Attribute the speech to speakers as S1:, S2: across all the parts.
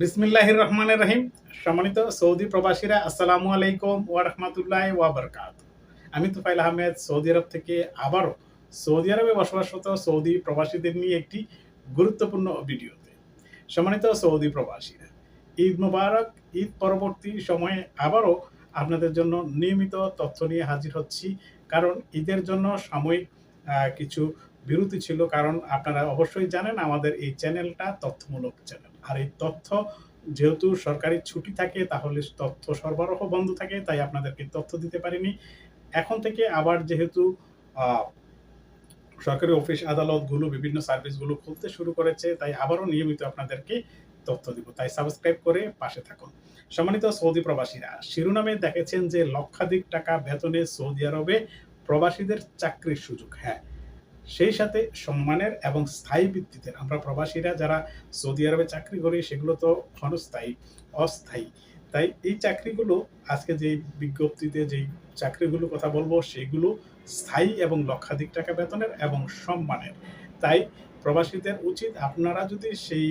S1: বিসমিল্লাহির রহমানের রহিম সম্মানিত সৌদি প্রবাসীরা, আসসালামু আলাইকুম ওয়া রাহমাতুল্লাহি ওয়া বারাকাত আমি তুফাইল আহমেদ, সৌদি আরব থেকে আবারও সৌদি আরবে বসবাসরত সৌদি প্রবাসীদের নিয়ে একটি গুরুত্বপূর্ণ ভিডিওতে। সম্মানিত সৌদি প্রবাসীরা, ঈদ মুবারক, ঈদ পরবর্তী সময়ে আবারও আপনাদের জন্য নিয়মিত তথ্য নিয়ে হাজির হচ্ছি। কারণ ঈদের জন্য সাময়িক কিছু বিরতি ছিল, কারণ আপনারা অবশ্যই জানেন আমাদের এই চ্যানেলটা তথ্যমূলক চ্যানেল। আর এই তথ্য যেহেতু সরকারি ছুটি থাকে, তাহলে তথ্য সরবরাহ বন্ধ থাকে, তাই আপনাদেরকে তথ্য দিতে পারিনি। এখন থেকে আবার যেহেতু সরকারি অফিস আদালতগুলো, বিভিন্ন সার্ভিসগুলো খুলতে শুরু করেছে, তাই আবারও নিয়মিত আপনাদেরকে তথ্য দিব। তাই সাবস্ক্রাইব করে পাশে থাকুন। সম্মানিত সৌদি প্রবাসীরা, শিরোনামে দেখেছেন যে লক্ষাধিক টাকা বেতনে সৌদি আরবে প্রবাসীদের চাকরির সুযোগ। হ্যাঁ সেই সাথে সম্মানের এবং স্থায়ী ভিত্তিতে আমরা প্রবাসীরা যারা সৌদি আরবে চাকরি করি, সেগুলো তো ক্ষণস্থায়ী, অস্থায়ী। তাই এই চাকরিগুলো, আজকে যে বিজ্ঞপ্তিতে যেই চাকরিগুলো কথা বলব, সেগুলো স্থায়ী এবং লক্ষাধিক টাকা বেতনের এবং সম্মানের। তাই প্রবাসীদের উচিত আপনারা যদি সেই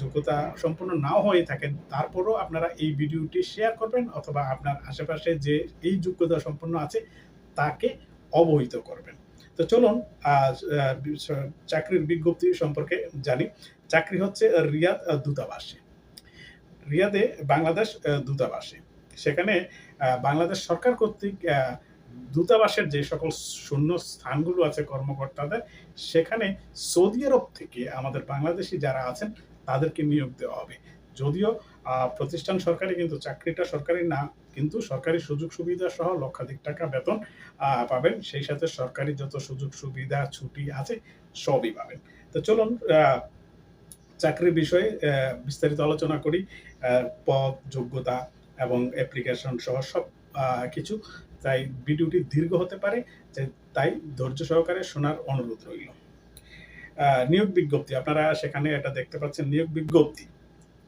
S1: যোগ্যতা সম্পূর্ণ নাও হয়ে থাকেন, তারপরও আপনারা এই ভিডিওটি শেয়ার করবেন অথবা আপনার আশেপাশে যে এই যোগ্যতা সম্পন্ন আছে, তাকে অবহিত করবেন। তো চলুন চাকরির বিজ্ঞপ্তি সম্পর্কে জানি। চাকরি হচ্ছে রিয়াদ দূতাবাসে। রিয়াদে বাংলাদেশ দূতাবাসে। সেখানে বাংলাদেশ সরকার কর্তৃক দূতাবাসের যে সকল শূন্য স্থানগুলো আছে কর্মকর্তাদের, সেখানে সৌদি আরব থেকে আমাদের বাংলাদেশি যারা আছেন, তাদেরকে নিয়োগ দেওয়া হবে। যদিও প্রতিষ্ঠান সরকারি, কিন্তু চাকরিটা সরকারি না। কিন্তু সরকারি সুযোগ সুবিধা সহ লক্ষাধিক টাকা বেতন পাবেন। সেই সাথে সরকারি যত সুযোগ সুবিধা, ছুটি আছে, সবই পাবেন। তো চলুন চাকরির বিষয়ে বিস্তারিত আলোচনা করি। পদ, যোগ্যতা এবং অ্যাপ্লিকেশন সহ সব কিছু। তাই ভিডিওটি দীর্ঘ হতে পারে তাই ধৈর্য সহকারে শোনার অনুরোধ রইল। নিয়োগ বিজ্ঞপ্তি। আপনারা সেখানে এটা দেখতে পাচ্ছেন, নিয়োগ বিজ্ঞপ্তি।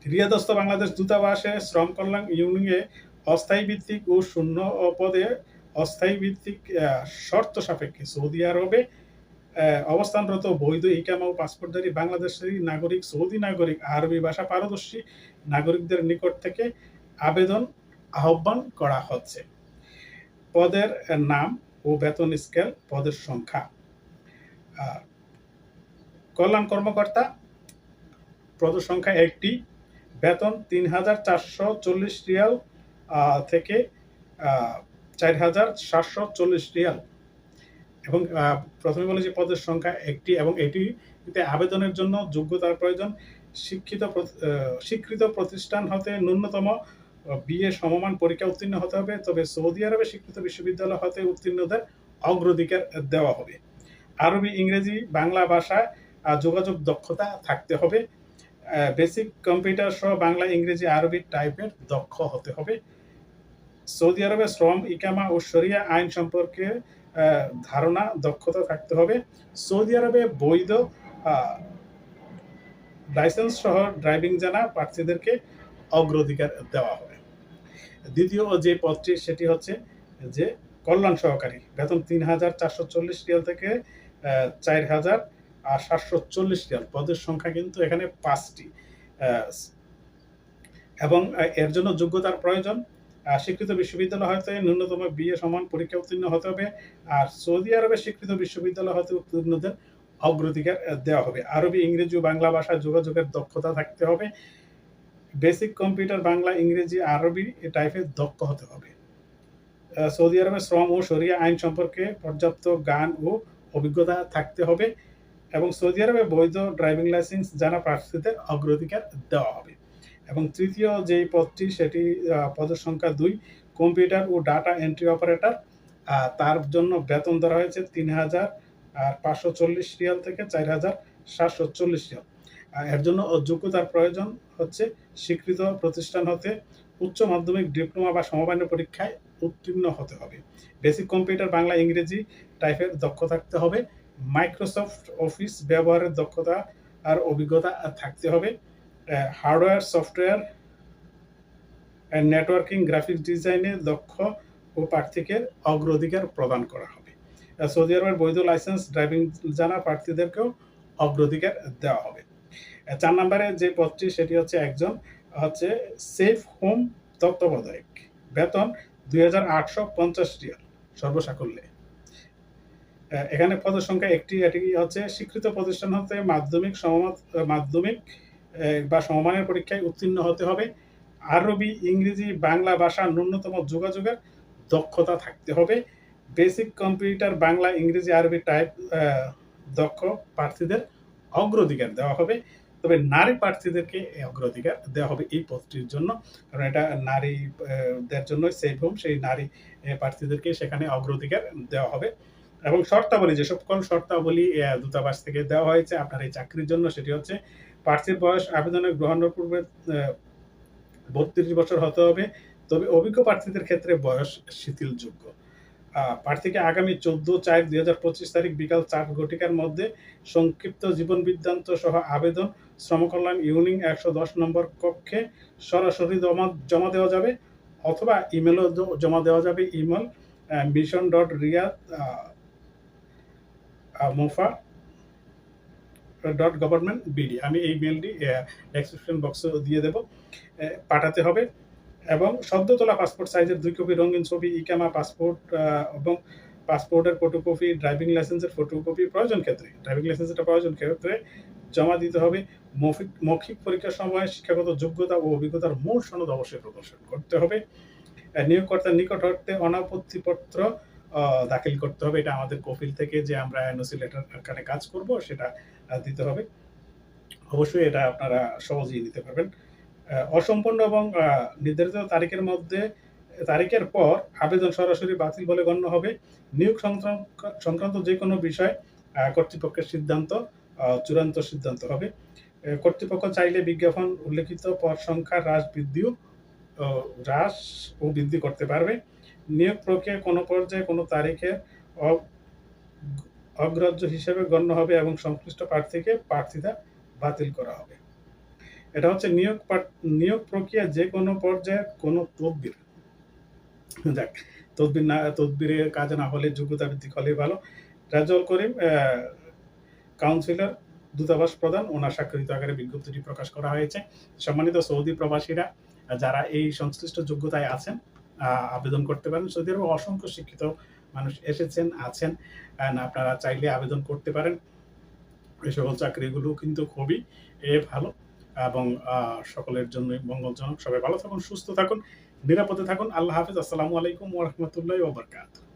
S1: রিয়াদস্ত বাংলাদেশ দূতাবাসে শ্রম কল্যাণ ইউনিয়ে অস্থায়ী ভিত্তিক ও শূন্য পদে অস্থায়ী ভিত্তিক শর্ত সাপেক্ষে সৌদি আরবে অবস্থানরত বৈধ ইকামা ও পাসপোর্টধারী বাংলাদেশের নাগরিক, সৌদি নাগরিক, আরবি ভাষা পারদর্শী নাগরিকদের নিকট থেকে আবেদন আহ্বান করা হচ্ছে। পদের নাম ও বেতন স্কেল পদের সংখ্যা। কল্যাণ কর্মকর্তা পদ সংখ্যা একটি, বেতন তিন হাজার চারশো চল্লিশ রিয়াল থেকে চার হাজার সাতশো চল্লিশ রিয়াল। এবং প্রথমে প্রথমে যে পদের সংখ্যা একটি এবং এটিতে আবেদনের জন্য যোগ্যতার প্রয়োজন। শিক্ষিত স্বীকৃত প্রতিষ্ঠান হতে ন্যূনতম বিএ সমমান পরীক্ষা উত্তীর্ণ হতে হবে। তবে সৌদি আরবে স্বীকৃত বিশ্ববিদ্যালয় হতে উত্তীর্ণদের অগ্রাধিকার দেওয়া হবে। আরবি, ইংরেজি, বাংলা ভাষায় যোগাযোগ দক্ষতা থাকতে হবে। বেসিক কম্পিউটার সহ বাংলা, ইংরেজি, আরবি টাইপের দক্ষ হতে হবে। সৌদি আরবে শ্রম, ইকামা ও শরিয়া আইন সম্পর্কে ধারণা, দক্ষতা থাকতে হবে। সৌদি আরবে বৈধ লাইসেন্স সহ ড্রাইভিং জানা প্রার্থীদেরকে অগ্রাধিকার দেওয়া হবে। দ্বিতীয় যে পদটি, সেটি হচ্ছে যে কল্যাণ সহকারী, বেতন তিন হাজার চারশো চল্লিশ রিয়াল থেকে চার হাজার আর সাতশো চল্লিশ রিয়াল। পদের সংখ্যা কিন্তু এখানে পাঁচটি এবং এর জন্য যোগ্যতার প্রয়োজন। স্বীকৃত বিশ্ববিদ্যালয় হতে ন্যূনতম বিএ সমান পরীক্ষা উত্তীর্ণ হতে হবে। আর সৌদি আরবে স্বীকৃত বিশ্ববিদ্যালয় হতে উত্তীর্ণদের অগ্রাধিকার দেওয়া হবে। আরবি, ইংরেজি ও বাংলা ভাষায় যোগাযোগের দক্ষতা থাকতে হবে। বেসিক কম্পিউটার, বাংলা, ইংরেজি, আরবি টাইপের দক্ষ হতে হবে। সৌদি আরবে শ্রম ও শরিয়া আইন সম্পর্কে পর্যাপ্ত গান ও অভিজ্ঞতা থাকতে হবে এবং সৌদি আরবে বৈধ ড্রাইভিং লাইসেন্স জানা প্রার্থীদের অগ্রাধিকার দেওয়া হবে। এবং তৃতীয় যেই পদটি সেটি পদের সংখ্যা দুই, কম্পিউটার ও ডাটা এন্ট্রি অপারেটর তার জন্য বেতন ধরা হয়েছে তিন হাজার আর পাঁচশো চল্লিশ রিয়াল থেকে চার হাজার সাতশো চল্লিশ রিয়াল। এর জন্য যোগ্যতার প্রয়োজন হচ্ছে স্বীকৃত প্রতিষ্ঠান হতে উচ্চ মাধ্যমিক ডিপ্লোমা বা সমবায় পরীক্ষায় উত্তীর্ণ হতে হবে। বেসিক কম্পিউটার, বাংলা, ইংরেজি টাইপের দক্ষ থাকতে হবে। মাইক্রোসফট অফিস ব্যবহারের দক্ষতা আর অভিজ্ঞতা থাকতে হবে। হার্ডওয়্যার সফটওয়্যার নেটওয়ার্কিং গ্রাফিক্স ডিজাইনে দক্ষ ও প্রার্থীকে অগ্রাধিকার প্রদান করা হবে। সৌদি আরবের বৈধ লাইসেন্স ড্রাইভিং জানা প্রার্থীদেরকেও অগ্রাধিকার দেওয়া হবে। চার নম্বরে যে পদটি, সেটি হচ্ছে একজন, হচ্ছে সেফ হোম তত্ত্বাবধায়ক। বেতন দুই হাজার আটশো পঞ্চাশ সর্বসাকল্যে। এখানে পদের সংখ্যা একটি, এটি হচ্ছে স্বীকৃত প্রতিষ্ঠান হতে মাধ্যমিক সমমাত, মাধ্যমিক বা সমমানের পরীক্ষায় উত্তীর্ণ হতে হবে। আরবি, ইংরেজি, বাংলা ভাষা ন্যূনতম যোগাযোগের দক্ষতা থাকতে হবে। বেসিক কম্পিউটার, বাংলা, ইংরেজি, আরবি টাইপ দক্ষ প্রার্থীদের অগ্রাধিকার দেওয়া হবে। তবে নারী প্রার্থীদেরকে অগ্রাধিকার দেওয়া হবে এই পদটির জন্য। কারণ এটা নারীদের জন্য সেফ হোম সেই নারী প্রার্থীদেরকে সেখানে অগ্রাধিকার দেওয়া হবে। এবং শর্তাবলী, যে সকল শর্তাবলী দূতাবাস থেকে দেওয়া হয়েছে, আপনার এই চাকরির জন্য, সেটি হচ্ছে প্রার্থীর বয়স আবেদনের গ্রহণের পূর্বে বত্রিশ বছর হতে হবে। তবে অভিজ্ঞ প্রার্থীদের ক্ষেত্রে বয়স শিথিলযোগ্য। প্রার্থীকে আগামী চোদ্দ চার দুই হাজার পঁচিশ তারিখ বিকাল চার ঘটিকার মধ্যে সংক্ষিপ্ত জীবন বৃত্তান্ত সহ আবেদন শ্রমকল্যাণ ইউনিং একশো দশ নম্বর কক্ষে সরাসরি জমা জমা দেওয়া যাবে অথবা ইমেলও জমা দেওয়া যাবে email mission dot Riyadh mofa dot government B D এই মেলটি ডেসক্রিপশন বক্সে দিয়ে দেব পাঠাতে হবে। এবং সদ্য তোলা পাসপোর্ট সাইজের দুই কপি রঙিন ছবি ইকামা পাসপোর্ট এবং পাসপোর্টের ফটোকপি ড্রাইভিং লাইসেন্সের ফটোকপি প্রয়োজন ক্ষেত্রে। ড্রাইভিং লাইসেন্সের প্রয়োজন ক্ষেত্রে জমা দিতে হবে। মৌখিক মৌখিক পরীক্ষার সময় শিক্ষাগত যোগ্যতা ও অভিজ্ঞতার মূল সনদ অবশ্যই প্রদর্শন করতে হবে। নিয়োগকর্তার নিকট হতে অনাপত্তিপত্র দাখিল করতে হবে। এটা আমাদের কপিল থেকে যে আমরা এনওসি লেটার আকারে কাজ করব, সেটা দিতে হবে। অবশ্যই এটা আপনারা সহজেই দিতে পারবেন। অসম্পূর্ণ এবং নির্ধারিত তারিখের মধ্যে, তারিখের পর আবেদন সরাসরি বাতিল বলে গণ্য হবে। নিয়োগ সংক্রান্ত সংক্রান্ত যে কোনো বিষয় কর্তৃপক্ষের সিদ্ধান্ত চূড়ান্ত সিদ্ধান্ত হবে। কর্তৃপক্ষ চাইলে বিজ্ঞাপন, উল্লেখিত পদ সংখ্যা, হ্রাস বৃদ্ধিও হ্রাস ও বৃদ্ধি করতে পারবে। নিয়োগ প্রক্রিয়া কোনো পর্যায়ে কোনো তারিখে অগ্রাহ্য হিসেবে গণ্য হবে এবং সংশ্লিষ্ট প্রার্থীকে প্রার্থিতা বাতিল করা হবে। এটা হচ্ছে নিয়োগ নিয়োগ প্রক্রিয়া যে কোনো পর্যায়ে কোনো তদবির। যাক, তদবির না তদবিরের কাজ না হলে যোগ্যতা ভিত্তিক হলেই ভালো। রাজল করিম কাউন্সিলর, দূতাবাস প্রধান, ওনার স্বাক্ষরিত আকারে বিজ্ঞপ্তিটি প্রকাশ করা হয়েছে। সম্মানিত সৌদি প্রবাসীরা, যারা এই সংশ্লিষ্ট যোগ্যতায় আছেন আবেদন করতে পারেন। সৌদি আরবে অসংখ্য শিক্ষিত মানুষ এসেছেন, আছেন আপনারা চাইলে আবেদন করতে পারেন। এই সকল চাকরিগুলো কিন্তু খুবই, এ, ভালো এবং সকলের জন্য মঙ্গলজনক। সবাই ভালো থাকুন, সুস্থ থাকুন, নিরাপদে থাকুন। আল্লাহ হাফিজ। আসসালামু আলাইকুম ওরহমতুল্লাহ ওবরকাত